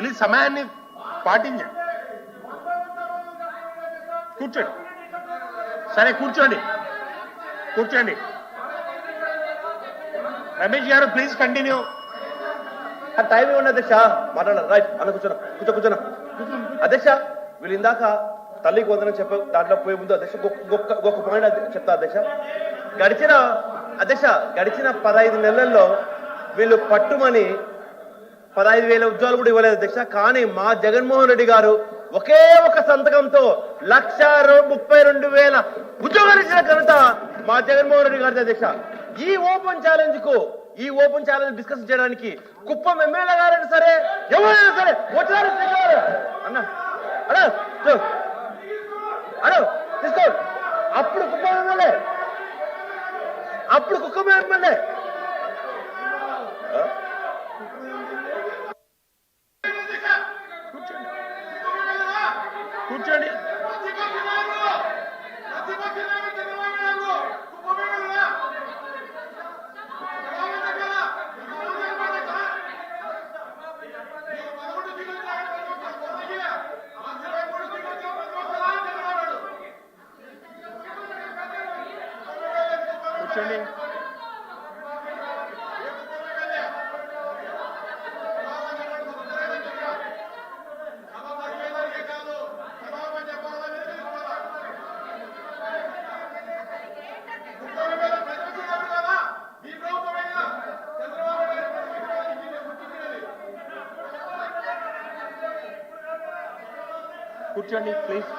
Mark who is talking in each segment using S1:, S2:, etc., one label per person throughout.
S1: Please సమయాన్ని పాటించండి. కూర్చోండి. సరే కూర్చోండి. కూర్చోండి. రమేష్ గారు ప్లీజ్ కంటిన్యూ.
S2: టైం ఇవ్వండి అధ్యక్ష మాట్లాడాలి రైట్ అన్న కూర్చున్నా కూర్చో కూర్చోను అధ్యక్ష వీళ్ళు ఇందాక తల్లికి వందనం చెప్పావు దాంట్లో పోయే ముందు అధ్యక్ష గొప్ప- పాయింట్ చెప్తా అధ్యక్ష గడిచిన అధ్యక్ష గడిచిన పదహైదు నెలల్లో వీళ్ళు పట్టుమని పదహైదు వేల ఉద్యోగాలు కూడా ఇవ్వలేదు అధ్యక్ష. కానీ మా జగన్మోహన్ రెడ్డి గారు ఒకే ఒక సంతకంతో లక్ష రో- ముప్పై రెండు వేల ఉద్యోగాలు ఇచ్చిన ఘనత మా జగన్మోహన్ రెడ్డి గారి అధ్యక్ష. ఈ ఓపెన్ ఛాలెంజ్కు ఈ ఓపెన్ ఛాలెంజ్ డిస్కస్ చేయడానికి కుప్పం ఎమ్మెల్యే గారైనా సరే ఎవరైనా సరే వచ్చారు అన్న అడో తీసుకో. అప్పుడు కుప్పం ఎమ్మెల్యే. అప్పుడు కుప్పం ఎమ్మెల్యే ఆ?
S1: కూర్చోండి కూర్చోండి కూర్చోండి ప్లీజ్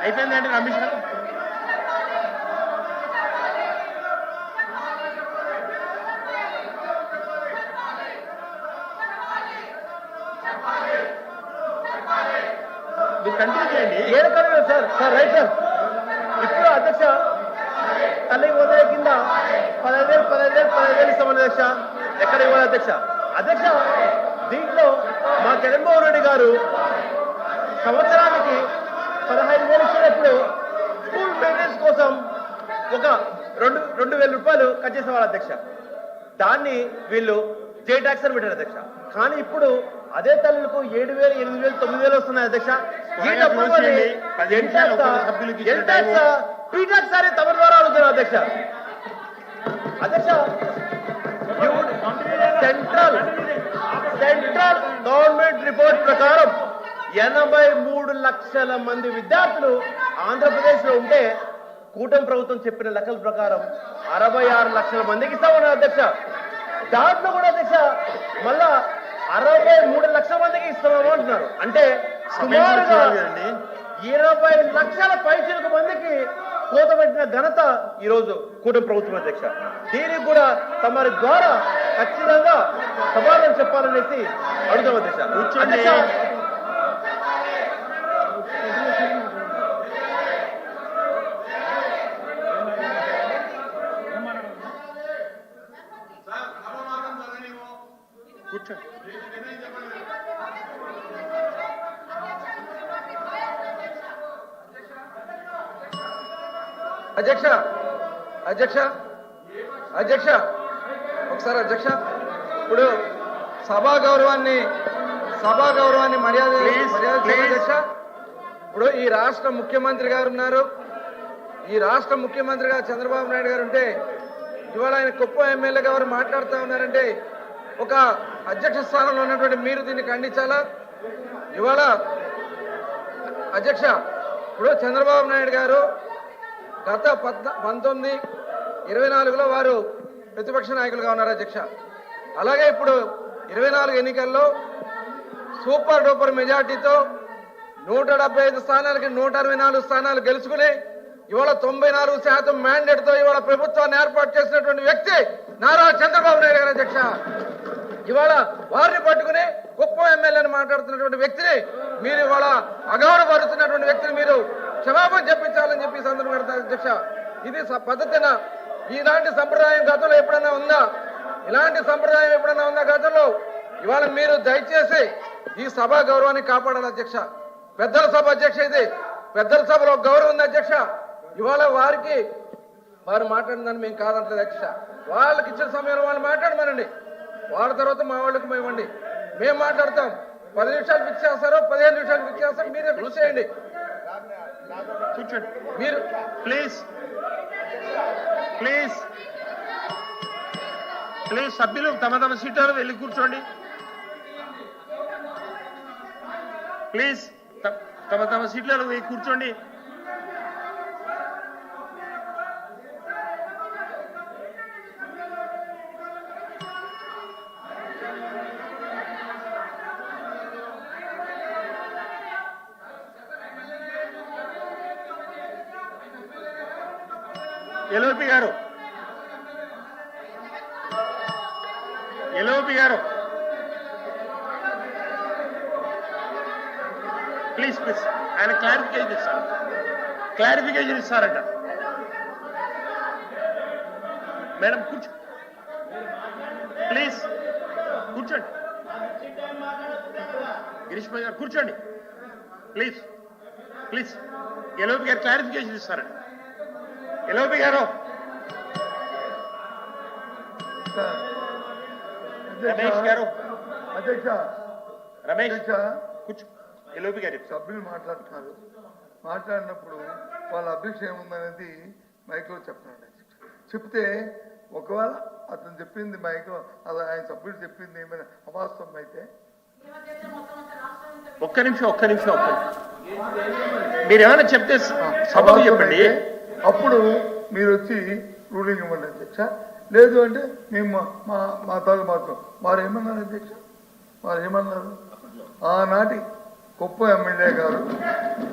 S1: అయిపోయిందండి రమేష్ గారు మీరు కంటిన్యూ చేయండి
S2: ఏడు కన్నా సార్ సార్ రైట్ సార్ ఇప్పుడు అధ్యక్ష తల్లికి వందల కింద పదహైదు వేలు పదహైదు వేలు ఇస్తామని అధ్యక్ష? ఎక్కడ ఇవ్వాలి అధ్యక్ష? అధ్యక్ష దీంట్లో మా జగన్మోహన్ రెడ్డి గారు సంవత్సరానికి పదహైదు వేలు ఇచ్చినప్పుడు స్కూల్ మెయింటెనెన్స్ కోసం ఒక రెండు రెండు వేల రూపాయలు కట్ చేసేవాళ్ళు అధ్యక్ష. దాన్ని వీళ్ళు జే ట్యాక్స్ అని పెట్టారు అధ్యక్ష. కానీ ఇప్పుడు అదే తల్లులకు ఏడు వేలు ఎనిమిది వేలు తొమ్మిది వేలు వస్తున్నాయి అధ్యక్ష. ఈ డబ్బులు అని తమ ద్వారా అడుగుతున్నారు అధ్యక్ష. అధ్యక్ష సెంట్రల్ సెంట్రల్ గవర్నమెంట్ రిపోర్ట్ ప్రకారం ఎనభై మూడు లక్షల మంది విద్యార్థులు ఆంధ్రప్రదేశ్లో ఉంటే కూటమి ప్రభుత్వం చెప్పిన లెక్కల ప్రకారం అరవై ఆరు లక్షల మందికి ఇస్తామన్నారు అధ్యక్ష. దాంట్లో కూడా అధ్యక్ష మళ్ళా అరవై మూడు లక్షల మందికి ఇస్తామని అంటున్నారు. అంటే సుమారుగా ఇరవై లక్షల పైచిలకు మందికి కోత పెట్టిన ఘనత ఈ రోజు కూటమి ప్రభుత్వం అధ్యక్ష. దీనికి కూడా తమరి ద్వారా ఖచ్చితంగా సమాధానం చెప్పాలనేసి అడుగుతాం అధ్యక్ష అధ్యక్ష
S3: అధ్యక్ష అధ్యక్ష ఒకసారి అధ్యక్ష. ఇప్పుడు సభా గౌరవాన్ని సభా గౌరవాన్ని మర్యాద. అధ్యక్ష. ఇప్పుడు ఈ రాష్ట్ర ముఖ్యమంత్రి గారు ఉన్నారు. ఈ రాష్ట్ర ముఖ్యమంత్రి గారు చంద్రబాబు నాయుడు గారు ఉంటే ఇవాళ ఆయన కుప్ప ఎమ్మెల్యే గారు మాట్లాడుతూ ఉన్నారంటే ఒక అధ్యక్ష స్థానంలో ఉన్నటువంటి మీరు దీన్ని ఖండించాలా? ఇవాళ అధ్యక్ష ఇప్పుడు చంద్రబాబు నాయుడు గారు గత పద్న పంతొమ్మిది ఇరవై నాలుగులో వారు ప్రతిపక్ష నాయకులుగా ఉన్నారు అధ్యక్ష. అలాగే ఇప్పుడు ఇరవై నాలుగు ఎన్నికల్లో సూపర్ డూపర్ మెజార్టీతో నూట డెబ్బై ఐదు స్థానాలకి నూట అరవై నాలుగు స్థానాలు గెలుచుకుని ఇవాళ తొంభై నాలుగు శాతం మ్యాండేట్తో ఇవాళ ప్రభుత్వాన్ని ఏర్పాటు చేసినటువంటి వ్యక్తి నారా చంద్రబాబు నాయుడు గారు అధ్యక్ష. ఇవాళ వారిని పట్టుకుని కుప్పం ఎమ్మెల్యేని మాట్లాడుతున్నటువంటి వ్యక్తిని మీరు ఇవాళ అగౌరవపరుస్తున్నటువంటి వ్యక్తిని మీరు క్షమాపణ చెప్పించాలని చెప్పి సందర్భం పెడతారు అధ్యక్ష. ఇది పద్ధతిన? ఇలాంటి సంప్రదాయం గతంలో ఎప్పుడైనా ఉందా? ఇలాంటి సంప్రదాయం ఎప్పుడైనా ఉందా గతంలో? ఇవాళ మీరు దయచేసి ఈ సభ గౌరవాన్ని కాపాడాలి అధ్యక్ష. పెద్దల సభ అధ్యక్ష ఇది. పెద్దల సభలో గౌరవం ఉంది అధ్యక్ష. ఇవాళ వారికి
S4: వారు మాట్లాడిందని మేము కాదంటలేదు అధ్యక్ష. వాళ్ళకి ఇచ్చిన సమయంలో వాళ్ళు మాట్లాడమనండి. వాళ్ళ తర్వాత మా వాళ్ళకి మేము ఇవ్వండి. మేము మాట్లాడతాం. పది నిమిషాలు ఫిక్స్ చేస్తారో పదిహేను నిమిషాలు ఫిక్స్ చేస్తారో మీరే ఫిక్స్ చేయండి.
S1: కూర్చోండి.
S4: మీరు
S1: ప్లీజ్ ప్లీజ్ ప్లీజ్ సభ్యులు తమ తమ సీట్లలో వెళ్ళి కూర్చోండి. ప్లీజ్ తమ తమ సీట్లలో వెళ్ళి కూర్చోండి. ఎలోపి గారు. ప్లీజ్ ప్లీజ్ ఆయన క్లారిఫికేషన్ ఇస్తారు. క్లారిఫికేషన్ ఇస్తారంట. మేడం కూర్చో. ప్లీజ్ కూర్చోండి. గిరీష్ భాయ్ గారు కూర్చోండి. ప్లీజ్ ప్లీజ్ ఎలోపి గారు క్లారిఫికేషన్ ఇస్తారండి ఎలోపి గారు. రమేష్ గారు.
S5: అధ్యక్ష.
S1: రమేష్ కూర్చో. ఎలోపి గారు
S5: సభ్యులు మాట్లాడుతున్నారు. మాట్లాడినప్పుడు వాళ్ళ అభిక్ష ఏముందనేది మైక్లో చెప్పండి చెప్తే ఒకవేళ అతను చెప్పింది మైక్లో అలా ఆయన సభ్యుడు చెప్పింది ఏమైనా అవాస్తవం అయితే?
S1: ఒక్క నిమిషం ఒక్క నిమిషం ఒక్క నిమిషం. మీరు ఏమైనా చెప్తే స- సభకు
S5: అవాస్తవం
S1: చెప్పండి.
S5: అప్పుడు మీరు వచ్చి రూలింగ్ ఇవ్వండి అధ్యక్ష. లేదు అంటే మేము మా- మా మా మాత్రం వారు ఏమన్నారు అధ్యక్ష? వారు ఏమన్నారు? ఆనాటి కుప్ప ఎమ్మెల్యే గారు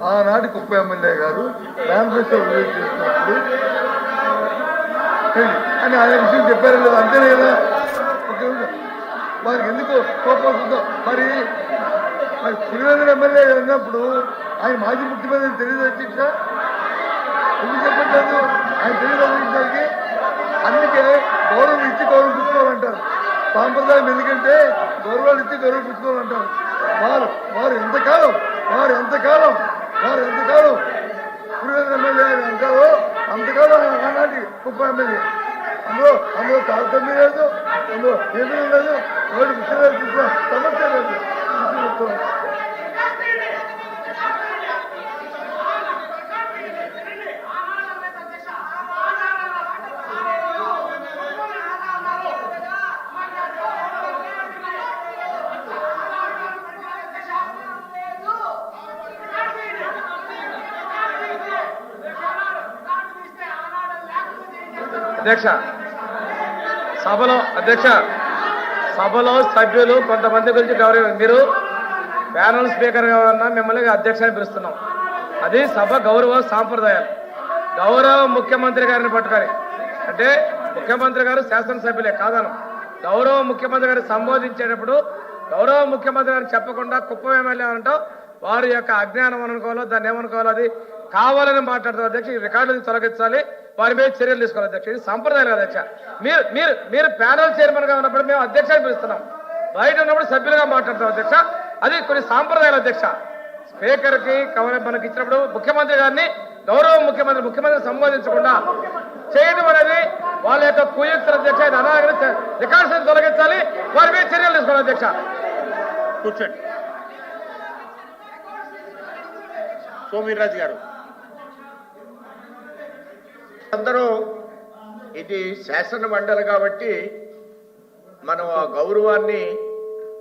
S5: ఆనాటి కుప్ప ఎమ్మెల్యే గారు మేనిఫెస్టో రిలీజ్ చేసినప్పుడు అని ఆయన విషయం చెప్పారు లేదు అంతేనే కదా? ఒక వారికి ఎందుకు కోపం వస్తుందో? మరి మరి పులివెందుల ఎమ్మెల్యే ఉన్నప్పుడు ఆయన మాజీ ముఖ్యమంత్రి తెలియదు అధ్యక్ష? ఎందుకు చెప్పట్లేదు? ఆయన తెలియదు అధ్యక్షకి అందుకే గౌరవం ఇచ్చి గౌరవం పుచ్చుకోవాలంటారు. సాంప్రదాయం ఎందుకంటే గౌరవాలు ఇచ్చి గౌరవం పుచ్చుకోవాలంటారు. వారు వారు ఎంతకాలం వారు ఎంతకాలం వారు ఎంతకాలం పులివెందుల ఎమ్మెల్యే ఆయన అంటారో అంతకాలం ఆయన ఆనాటి కుప్ప ఎమ్మెల్యే. అందులో అందులో తారతమ్యం లేదు అందులో ఏమీ లేదు ఎవరు విషయాలు సమస్య లేదు.
S4: అధ్యక్ష. సభలో అధ్యక్ష. సభలో సభ్యులు కొంతమంది గురించి గౌరవం. మీరు ప్యానల్ స్పీకర్గా మిమ్మల్ని అధ్యక్షాన్ని పిలుస్తున్నాం. అది సభ గౌరవ సాంప్రదాయాలు. గౌరవ ముఖ్యమంత్రి గారిని పట్టుకొని. అంటే ముఖ్యమంత్రి గారు శాసనసభ్యులే కాదను గౌరవ ముఖ్యమంత్రి గారు సంబోధించేటప్పుడు గౌరవ ముఖ్యమంత్రి గారిని చెప్పకుండా కుప్పం ఎమ్మెల్యే అంటాం వారి యొక్క అజ్ఞానం అనుకోవాలో దాన్ని ఏమనుకోవాలో అది కావాలని మాట్లాడుతున్నారు అధ్యక్ష ఈ రికార్డులు తొలగించాలి. వారి మీద చర్యలు తీసుకోవాలి అధ్యక్ష. ఇది సంప్రదాయం అధ్యక్ష. మీరు మీరు మీరు ప్యానల్ చైర్మన్గా ఉన్నప్పుడు మేము అధ్యక్షాన్ని పిలుస్తున్నాం. బయట ఉన్నప్పుడు సభ్యులుగా మాట్లాడతాం అధ్యక్ష. అది కొన్ని సాంప్రదాయాలు అధ్యక్ష. స్పీకర్కి కవర్ మనకి ఇచ్చినప్పుడు ముఖ్యమంత్రి గారిని గౌరవ ముఖ్యమంత్రి ముఖ్యమంత్రి సంబోధించకుండా చేయడం అనేది వాళ్ళ యొక్క కుయుక్తుల అధ్యక్ష. ఇది అనాగరి రికార్డ్స్ తొలగించాలి. వారి మీద చర్యలు తీసుకోవాలి అధ్యక్ష.
S1: కూర్చోండి. సోమవీర్రాజు గారు.
S6: అందరూ ఇది శాసన మండలి కాబట్టి మనం ఆ గౌరవాన్ని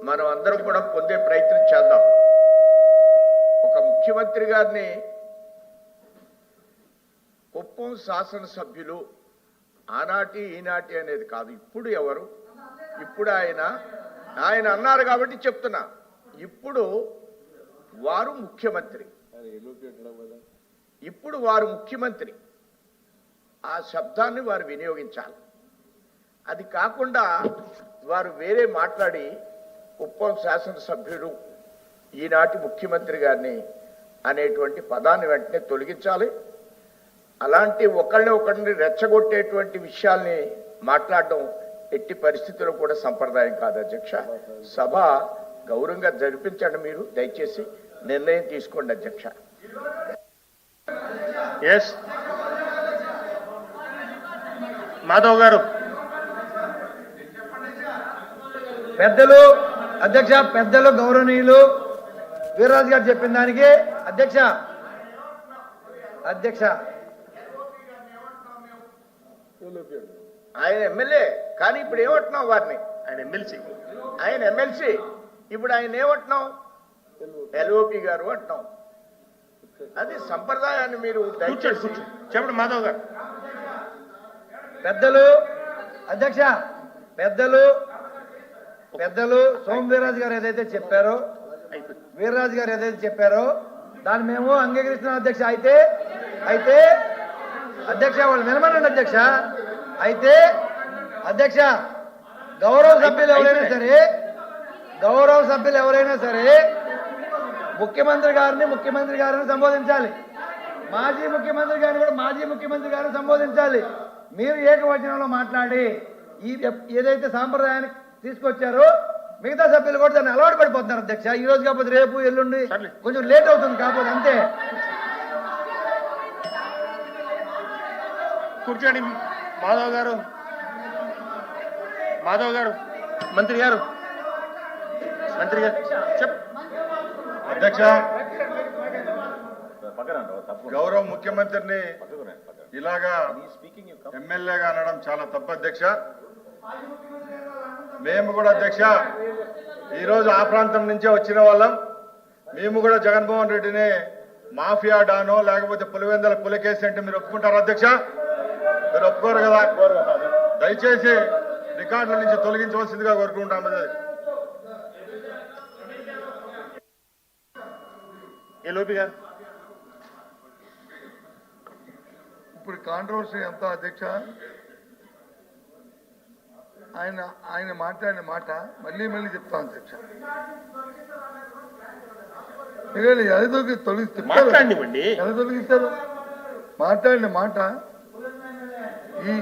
S6: మనం అందరం కూడా పొందే ప్రయత్నం చేద్దాం. ఒక ముఖ్యమంత్రి గారిని కుప్పం శాసనసభ్యులు ఆనాటి ఈనాటి అనేది కాదు ఇప్పుడు ఎవరు? ఇప్పుడు ఆయన ఆయన అన్నారు కాబట్టి చెప్తున్నా. ఇప్పుడు వారు ముఖ్యమంత్రి. ఇప్పుడు వారు ముఖ్యమంత్రి. ఆ శబ్దాన్ని వారు వినియోగించాలి. అది కాకుండా వారు వేరే మాట్లాడి ఉప్పం శాసనసభ్యుడు ఈనాటి ముఖ్యమంత్రి గారిని అనేటువంటి పదాన్ని వెంటనే తొలగించాలి. అలాంటి ఒకరిని ఒకరిని రెచ్చగొట్టేటువంటి విషయాల్ని మాట్లాడడం ఎట్టి పరిస్థితుల్లో కూడా సంప్రదాయం కాదు అధ్యక్ష. సభ గౌరవంగా జరిపించండి మీరు దయచేసి నిర్ణయం తీసుకోండి అధ్యక్ష.
S1: ఎస్ మాధవ్ గారు.
S3: పెద్దలు అధ్యక్ష పెద్దలు గౌరవనీయులు వీర్రాజు గారు చెప్పిన దానికి అధ్యక్ష. అధ్యక్ష.
S6: ఆయన ఎమ్మెల్యే కానీ ఇప్పుడు ఏమంటున్నాం వారిని?
S1: ఆయన ఎమ్మెల్సీ.
S6: ఆయన ఎమ్మెల్సీ. ఇప్పుడు ఆయన ఏమంటున్నాం ఎల్ఓపి గారు అంటున్నాం అది సంప్రదాయాన్ని మీరు దయచేసి
S1: చెప్పండి మాధవ్ గారు.
S3: పెద్దలు అధ్యక్ష పెద్దలు పెద్దలు సోమ వీర్రాజు గారు ఏదైతే చెప్పారో వీర్రాజు గారు ఏదైతే చెప్పారో దాన్ని మేము అంగీకరిస్తున్నాం అధ్యక్ష. అయితే అయితే అధ్యక్ష వాళ్ళు వినమనండి అధ్యక్ష. అయితే అధ్యక్ష గౌరవ సభ్యులు ఎవరైనా సరే గౌరవ సభ్యులు ఎవరైనా సరే ముఖ్యమంత్రి గారిని ముఖ్యమంత్రి గారిని సంబోధించాలి. మాజీ ముఖ్యమంత్రి గారిని కూడా మాజీ ముఖ్యమంత్రి గారిని సంబోధించాలి. మీరు ఏకవచనంలో మాట్లాడి ఈ ఏదైతే సాంప్రదాయాన్ని తీసుకొచ్చారో మిగతా సభ్యులు కూడా దాన్ని అలవాటు పడిపోతున్నారు అధ్యక్ష. ఈ రోజు కాకపోతే రేపు ఎల్లుండి. కొంచెం లేట్ అవుతుంది కాకపోతే అంతే.
S1: కూర్చోండి మాధవ్ గారు. మాధవ్ గారు మంత్రి గారు. మంత్రి గారు. చెప్
S5: అధ్యక్ష గౌరవ ముఖ్యమంత్రిని ఇలాగా ఎమ్మెల్యేగా అనడం చాలా తప్పు అధ్యక్ష. మేము కూడా అధ్యక్ష ఈరోజు ఆ ప్రాంతం నుంచే వచ్చిన వాళ్ళం. మేము కూడా జగన్మోహన్ రెడ్డిని మాఫియా డానో లేకపోతే పులివెందల పులకేసి అంటే మీరు ఒప్పుకుంటారా అధ్యక్ష? మీరు ఒప్పుకోరు కదా? దయచేసి రికార్డుల నుంచి తొలగించవలసిందిగా కోరుకుంటాం ఏ
S1: లోపి గారు?
S5: ఇప్పుడు కాంట్రవర్సీ ఎంత అధ్యక్ష ఆయన ఆయన మాట్లాడిన మాట మళ్ళీ మళ్ళీ చెప్తాను అధ్యక్ష. అది తొలగి తొలగిస్తారు తొలగిస్తారు. మాట్లాడిన మాట ఈ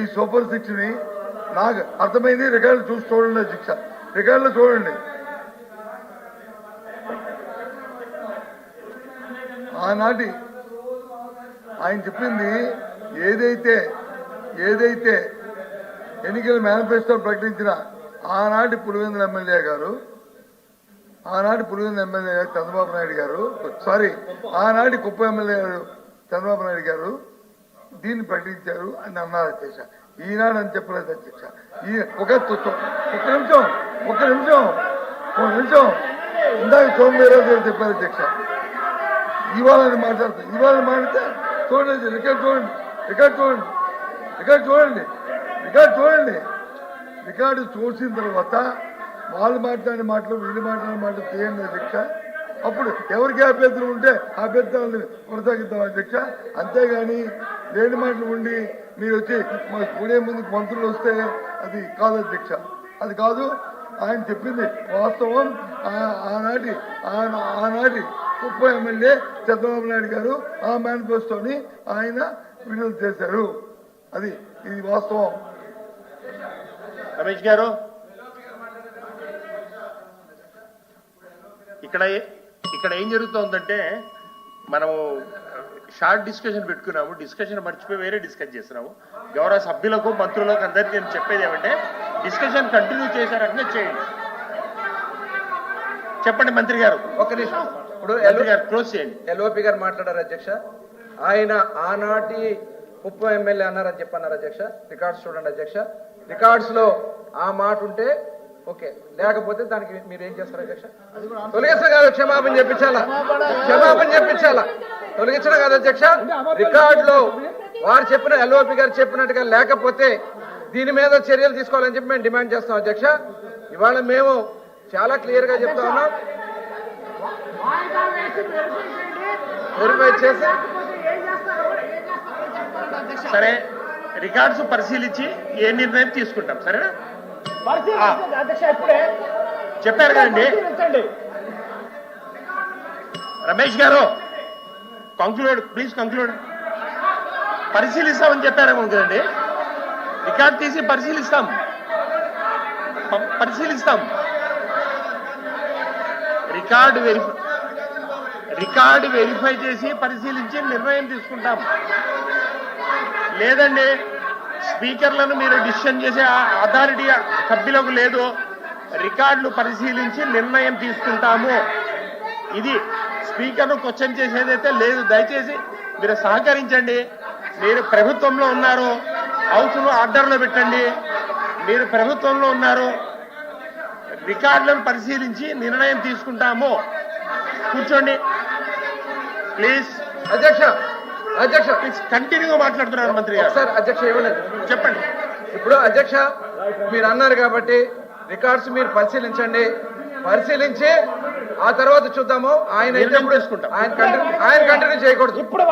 S5: ఈ సూపర్ సిక్స్ని నాకు అర్థమైంది. రికార్డు చూసి చూడండి అధ్యక్ష. రికార్డులో చూడండి. ఆనాటి ఆయన చెప్పింది ఏదైతే ఏదైతే ఎన్నికల మేనిఫెస్టో ప్రకటించిన ఆనాటి పులివెందుల ఎమ్మెల్యే గారు ఆనాటి పులివెందుల ఎమ్మెల్యే గారు చంద్రబాబు నాయుడు గారు సారీ ఆనాటి కుప్ప ఎమ్మెల్యే గారు చంద్రబాబు నాయుడు గారు దీన్ని ప్రకటించారు అని అన్నారు అధ్యక్ష. ఈనాడు అని చెప్పలేదు అధ్యక్ష. ఈ ఒక ఒక్క నిమిషం ఒక్క నిమిషం ఒక నిమిషం. ఇందాక సోమవీరాజు గారు చెప్పారు అధ్యక్ష. ఇవాళ మాట్లాడుతాం ఇవాళ మాట్లాడితే చూడండి రికార్డ్ చూడండి రికార్డ్ చూడండి రికార్డ్ చూడండి రికార్డ్ చూడండి. రికార్డు చూసిన తర్వాత వాళ్ళు మాట్లాడిన మాటలు వీళ్ళు మాట్లాడిన మాటలు తీయండి అధ్యక్ష అప్పుడు ఎవరికి అభ్యర్థులు ఉంటే అభ్యర్థులను కొనసాగిద్దాం అధ్యక్ష అంతేగాని లేని మాటలు ఉండి మీరు వచ్చి మా కూడే ముందుకు మంత్రులు వస్తే అది కాదు అధ్యక్ష అది కాదు ఆయన చెప్పింది వాస్తవం. ఆనాటి ఆనాటి కుప్ప ఎమ్మెల్యే చంద్రబాబు నాయుడు గారు ఆ మేనిఫెస్టోని ఆయన విడుదల చేశారు. అది ఇది వాస్తవం.
S1: రమేష్ గారు ఇక్కడ ఏ- ఇక్కడ ఏం జరుగుతుందంటే మనము షార్ట్ డిస్కషన్ పెట్టుకున్నాము డిస్కషన్ మర్చిపోయి వేరే డిస్కస్ చేస్తున్నాము. గౌరవ సభ్యులకు మంత్రులకు అందరికీ నేను చెప్పేది ఏమంటే డిస్కషన్ కంటిన్యూ చేశారంటే చేయండి. చెప్పండి మంత్రి గారు
S3: ఒక నిమిషం. ఇప్పుడు
S1: క్లోజ్ చేయండి.
S3: ఎల్ఓపి గారు మాట్లాడారు అధ్యక్ష. ఆయన ఆనాటి ఉప్పు ఎమ్మెల్యే అన్నారని చెప్పన్నారు అధ్యక్ష. రికార్డ్స్ చూడండి అధ్యక్ష. రికార్డ్స్లో ఆ మాట ఉంటే ఓకే. లేకపోతే దానికి మీరు ఏం చేస్తారు అధ్యక్ష? తొలగించడం కాదు క్షమాపణ చెప్పించాలా? క్షమాపణ చెప్పించాలా? తొలగించడం కాదు అధ్యక్ష. రికార్డ్లో వారు చెప్పిన ఎల్ఓపి గారు చెప్పినట్టుగా లేకపోతే దీని మీద చర్యలు తీసుకోవాలని చెప్పి మేము డిమాండ్ చేస్తాం అధ్యక్ష. ఇవాళ మేము చాలా క్లియర్గా చెప్తా ఉన్నాం. వెరిఫై చేసి
S1: సరే రికార్డ్స్ పరిశీలించి ఏ నిర్ణయం తీసుకుంటాం సరేనా. చెప్పారు కదండి. రమేష్ గారు కంక్లూడ్ ప్లీజ్ కంక్లూడ్ పరిశీలిస్తామని చెప్పారేమో కదండి. రికార్డ్ తీసి పరిశీలిస్తాం. పరిశీలిస్తాం. రికార్డు వెరిఫై రికార్డు వెరిఫై చేసి పరిశీలించి నిర్ణయం తీసుకుంటాం. లేదండి స్పీకర్లను మీరు డిసిషన్ చేసే అథారిటీ సభ్యులకు లేదు. రికార్డులు పరిశీలించి నిర్ణయం తీసుకుంటాము. ఇది స్పీకర్ను క్వశ్చన్ చేసేదైతే లేదు. దయచేసి మీరు సహకరించండి. మీరు ప్రభుత్వంలో ఉన్నారు. హౌస్ను ఆర్డర్లో పెట్టండి. మీరు ప్రభుత్వంలో ఉన్నారు. రికార్డులను పరిశీలించి నిర్ణయం తీసుకుంటాము. కూర్చోండి. ప్లీజ్
S3: అధ్యక్ష అధ్యక్ష.
S1: ప్లీజ్ కంటిన్యూగా మాట్లాడుతున్నారు మంత్రి గారు.
S3: ఒకసారి అధ్యక్ష ఇవ్వలేదు
S1: చెప్పండి.
S3: ఇప్పుడు అధ్యక్ష మీరు అన్నారు కాబట్టి రికార్డ్స్ మీరు పరిశీలించండి. పరిశీలించి ఆ తర్వాత చూద్దాము. ఆయన. ఆయన కంటిన్యూ ఆయన కంటిన్యూ చేయకూడదు. ఇప్పుడు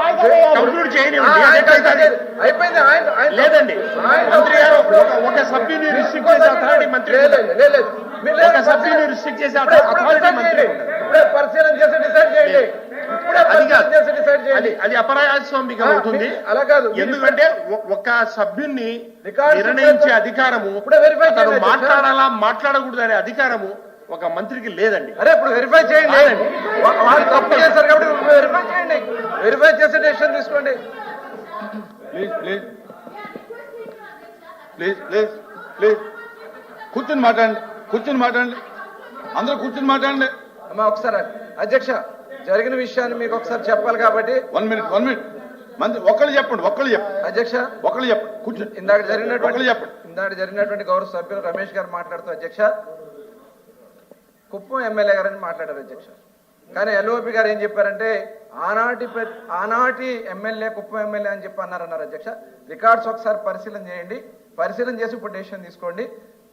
S3: అయిపోయింది ఆయన
S1: లేదండి.
S3: ఆయన-
S1: మంత్రి గారు ఒక- ఒక సభ్యుని రిస్ట్రిక్ట్ చేసే అథారిటీ మంత్రి
S3: లేదు, లేదు,
S1: ఒక సభ్యుని రిస్ట్రిక్ట్ చేసే అథారిటీ మంత్రి
S3: పరిశీలన చేసి డిసైడ్ చేయండి.
S1: అది కాదు. అది అది అపరాజస్వామికం
S3: ఆ,
S1: అవుతుంది
S3: అలా కాదు.
S1: ఎందుకంటే ఒక సభ్యుణ్ణి నిర్ణయించే అధికారము
S3: చేయండి,
S1: మాట్లాడాలా మాట్లాడకూడదు అనే అధికారము ఒక మంత్రికి లేదండి.
S3: అరే ఇప్పుడు వెరిఫై చేయండి. వాళ్ళు తప్పు చేశారు కాబట్టి వెరిఫై చేయండి. వెరిఫై చేసి డెసిషన్ తీసుకోండి.
S7: Please please please please please కూర్చుని మాట్లాడండి. కూర్చుని మాట్లాడండి. అందరూ కూర్చుని మాట్లాడండి.
S3: అమ్మా ఒకసారి అధ్యక్ష జరిగిన విషయాన్ని మీకు ఒకసారి చెప్పాలి కాబట్టి.
S7: One minute one minute. మంత్రి ఒక్కళ్ళు చెప్పండి ఒక్కళ్ళు చెప్పండి.
S3: అధ్యక్ష.
S7: ఒక్కళ్ళు చెప్పండి కూర్చోండి.
S3: ఇందాక జరిగినటువంటి
S7: ఒకళ్ళు చెప్పండి.
S3: ఇందాక జరిగినటువంటి గౌరవ సభ్యులు రమేష్ గారు మాట్లాడుతూ అధ్యక్ష కుప్పం ఎమ్మెల్యే గారని మాట్లాడారు అధ్యక్ష. కానీ ఎల్ఓపి గారు ఏం చెప్పారంటే ఆనాటి ఆనాటి ఎమ్మెల్యే కుప్పం ఎమ్మెల్యే అని చెప్పి అన్నారన్నారు అధ్యక్ష. రికార్డ్స్ ఒకసారి పరిశీలన చేయండి. పరిశీలన చేసి ఇప్పుడు డెసిషన్ తీసుకోండి.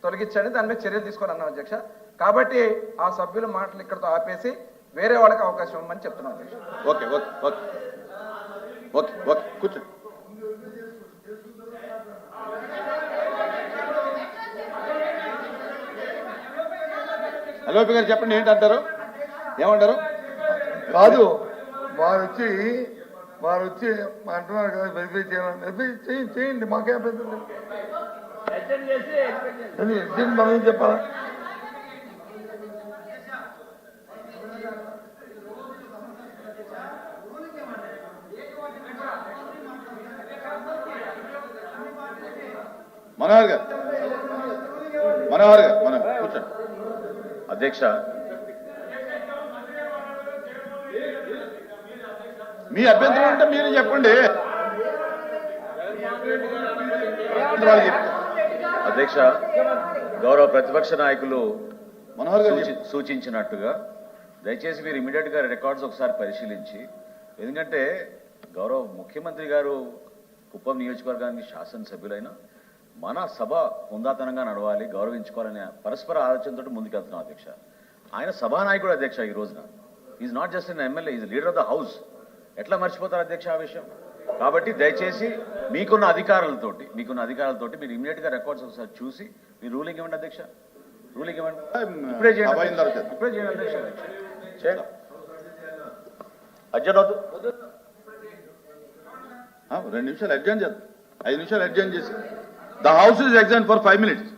S3: తొలగించండి దాని మీద చర్యలు తీసుకొని అన్నాం అధ్యక్ష. కాబట్టి ఆ సభ్యుల మాటలు ఇక్కడతో ఆపేసి వేరే వాళ్ళకి అవకాశం ఇవ్వమని చెప్తున్నాం అధ్యక్ష.
S7: Okay okay okay. Okay okay కూర్చోండి హలో గారు చెప్పండి ఏంటంటారు? ఏమంటారు?
S5: కాదు వారు వచ్చి వారు వచ్చి అంటున్నారు కదా వెరిఫై చేయాలని. వెరిఫై చేయండి మాకే అభ్యంతరం దీన్ని మనం ఏం చెప్పాలా?
S7: మనోహర్ గారు. మనోహర్ గారు మనం కూర్చోండి.
S8: అధ్యక్ష
S7: మీ అభ్యంతరం ఉంటే మీరు చెప్పండి.
S8: అధ్యక్ష గౌరవ ప్రతిపక్ష నాయకులు
S7: మనోహర్ గారు
S8: సూచించినట్టుగా దయచేసి మీరు ఇమీడియట్గా రికార్డ్స్ ఒకసారి పరిశీలించి ఎందుకంటే గౌరవ ముఖ్యమంత్రి గారు కుప్పం నియోజకవర్గానికి శాసనసభ్యులైన మన సభ హుందాతనంగా నడవాలి గౌరవించుకోవాలనే పరస్పర ఆలోచనతో ముందుకెళ్తున్నాం అధ్యక్ష. ఆయన సభానాయకుడు అధ్యక్ష ఈ రోజున. Is not just in MLA is leader of the house ఎట్లా మర్చిపోతారు అధ్యక్ష ఆ విషయం? కాబట్టి దయచేసి మీకున్న అధికారాలతోటి మీకున్న అధికారాలతోటి మీరు ఇమీడియట్గా రికార్డ్స్ ఒకసారి చూసి మీరు రూలింగ్ ఇవ్వండి అధ్యక్ష. రూలింగ్ ఇవ్వండి. ఇప్పుడే చేయండి. ఇప్పుడే చేయండి అధ్యక్ష.
S2: చేయండి.
S7: రెండు నిమిషాలు అడ్జాన్ చేద్దాం. ఐదు నిమిషాలు అడ్జాన్ చేసి. The house is exam for five minutes